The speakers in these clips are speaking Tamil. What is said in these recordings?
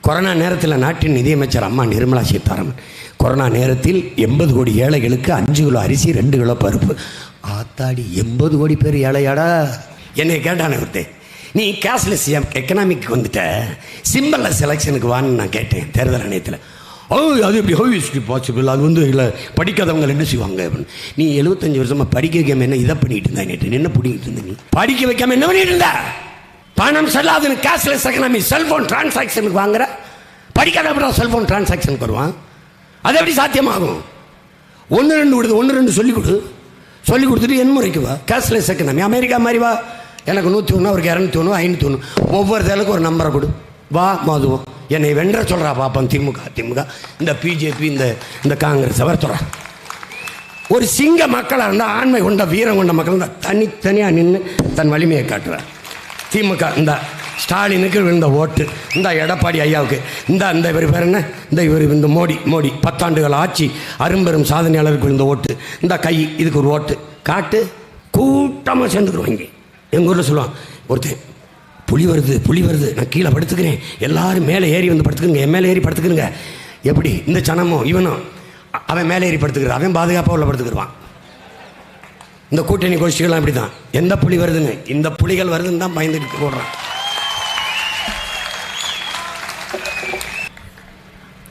கொரோனா நேரத்தில் நாட்டின் நிதியமைச்சர் அம்மா நிர்மலா சீதாராமன். கொரோனா நேரத்தில் எண்பது கோடி ஏழைகளுக்கு அஞ்சு கிலோ அரிசி ரெண்டு கிலோ பருப்பு. ஆத்தாடி எண்பது கோடி பேர் ஏழையாடா. என்னை கேட்டானே ஒருத்தே. நீ கேஷ்லெஸ் எக்கனாமிக் வந்துட்ட. சிம்பிள் செலெக்ஷனுக்கு வான்னு நான் கேட்டேன் தேர்தல் ஆணையத்தில். ஓ அது எப்படி? ஹவ் இஸ் பாசிபிள் அது வந்து இல்லை படிக்காதவங்க என்ன செய்வாங்க அப்படின்னு. நீ எழுபத்தஞ்சு வருஷமாக படிக்க வைக்காம என்ன இதை பண்ணிட்டு இருந்தா நேற்று? என்ன பிடிக்கிட்டு இருந்த நீ? படிக்க வைக்காம என்ன பண்ணிட்டு இருந்த? பணம் செல்லாதுன்னு கேஷ்லெஸ் எக்கனாமி செல்போன் டிரான்சாக்ஷனுக்கு வாங்குற? படிக்காத அப்புறம் செல்போன் டிரான்சாக்ஷனுக்கு வருவான். அது எப்படி சாத்தியமாகும்? ஒன்று ரெண்டு விடுது ஒன்று ரெண்டு சொல்லிக் கொடு. சொல்லி கொடுத்துட்டு என் முறைக்கு வா. கேஷ்லெஸ் எக்கனாமி அமெரிக்கா மாதிரி வா. எனக்கு நூற்றி ஒன்று அவருக்கு இரநூத்தி ஒன்று ஐநூற்றி ஒன்று ஒவ்வொரு தேலுக்கு ஒரு நம்பரை கொடு. வா மதுவம். என்னை வென்ற சொல்கிறா பாப்பன் திமுக திமுக. இந்த பிஜேபி இந்த இந்த காங்கிரஸ் அவர் சொல்கிறா ஒரு சிங்க மக்களாக இருந்தால் ஆண்மை கொண்ட வீரம் கொண்ட மக்கள் இருந்தால் தனித்தனியாக நின்று தன் வலிமையை காட்டுறார் திமுக இந்த ஸ்டாலினுக்கு விழுந்த ஓட்டு இந்த எடப்பாடி ஐயாவுக்கு இந்த இந்த இவர் பேர் என்ன? இந்த இவர் இந்த மோடி மோடி பத்தாண்டுகள் ஆட்சி அரும்பெரும் சாதனையாளருக்கு விழுந்த ஓட்டு இந்த கை இதுக்கு ஒரு ஓட்டு காட்டு கூட்டமாக சேர்ந்துக்குருவாங்க எங்கள் ஊரில் சொல்லுவான் ஒருத்தன் புலி வருது புலி வருது நான் கீழே படுத்துக்கிறேன் எல்லாரும் மேலே ஏறி வந்து படுத்துக்குங்க என் மேலே ஏறி படுத்துக்கிறங்க எப்படி? இந்த சனமும் இவனும் அவன் மேலே ஏறி படுத்துக்கிறான் அவன் பாதுகாப்பாக உள்ள படுத்துக்கிடுவான். இந்த கூட்டணி கோஷ்டிகள்லாம் இப்படி தான் எந்த புலி வருதுன்னு இந்த புலிகள் வருதுன்னு தான் பயந்துட்டு போடுறான்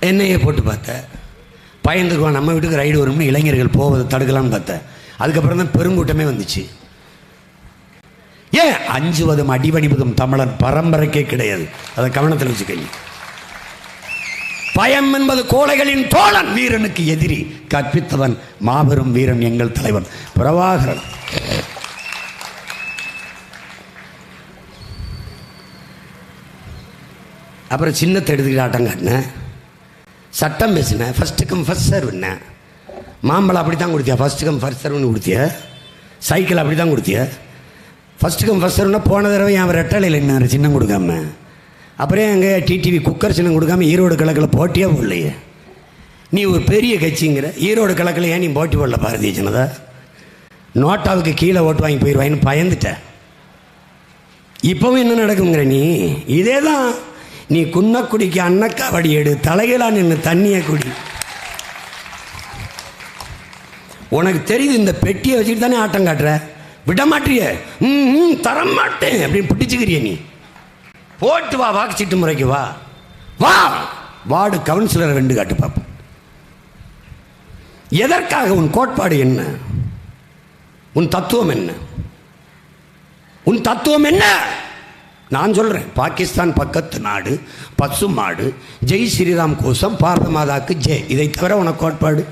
என்னையே போட்டு பார்த்தேன் பயந்துக்குவான் நம்ம வீட்டுக்கு ரைடு வரும்னு இளைஞர்கள் போவதை தடுக்கலாம்னு பார்த்தேன் அதுக்கப்புறம் தான் பெருங்கூட்டமே வந்துச்சு. ஏன்? அஞ்சுவதும் அடிபணிவதும் தமிழன் பரம்பரைக்கே கிடையாது. அதை கவனத்தில் வச்சுக்கங்க. பயம் என்பது கோழைகளின் தோழன். வீரனுக்கு எதிரி கற்பித்தவன் மாபெரும் வீரன் எங்கள் தலைவன் பிரபாகரன். அப்புறம் சின்னத்தை எடுத்துக்கிட்டு ஆட்டம் காட்டினேன் சட்டம் பேசினேன் ஃபஸ்ட்டு கம் ஃபஸ்ட் சர்வ்னேன் மாம்பழம் அப்படி தான் கொடுத்தியா ஃபஸ்ட்டு கம் ஃபஸ்ட் சர்வ்னு கொடுத்திய? சைக்கிள் அப்படி தான் கொடுத்திய ஃபஸ்ட்டு கம் ஃபஸ்ட் சர்வ்னா போன தடவை என் ரெட்டலையில் என்ன சின்னம் கொடுக்காம. அப்புறம் அங்கே டிடிவி குக்கர் சின்னம் கொடுக்காம ஈரோடு கிழக்கில் போட்டியே போடலையே. நீ ஒரு பெரிய கட்சிங்கிற ஈரோடு கிழக்கில் ஏன் நீ போட்டி போடல பாரதிய ஜனதா? நோட்டாவுக்கு கீழே ஓட்டு வாங்கி போயிடுவாயின்னு பயந்துட்ட. இப்போவும் என்ன நடக்குங்கிற நீ? இதே தான் நீ குன்னக்குடிக்கு அன்னக்காவடி எடு தலைகளா நின்று தண்ணியை குடி. உனக்கு தெரியுது இந்த பெட்டியை வச்சுட்டு தானே ஆட்டம் காட்டுற? விட மாட்டிய ம் ம், தர மாட்டேன் அப்படின்னு பிடிச்சிக்கிறிய நீ. போட்டு வா வாக்குச்சீட்டு முறைக்கு வா. வா. வார்டு கவுன்சிலரை ரெண்டு காட்டு பார்ப்போம் எதற்காக உன் கோட்பாடு என்ன? உன் தத்துவம் என்ன? உன் தத்துவம் என்ன? நான் சொல்கிறேன் பாகிஸ்தான் பக்கத்து நாடு பசு மாடு ஜெய் ஸ்ரீராம் கோசம் பாரத மாதாக்கு ஜெய். இதை தவிர உனக்கு கோட்பாடு?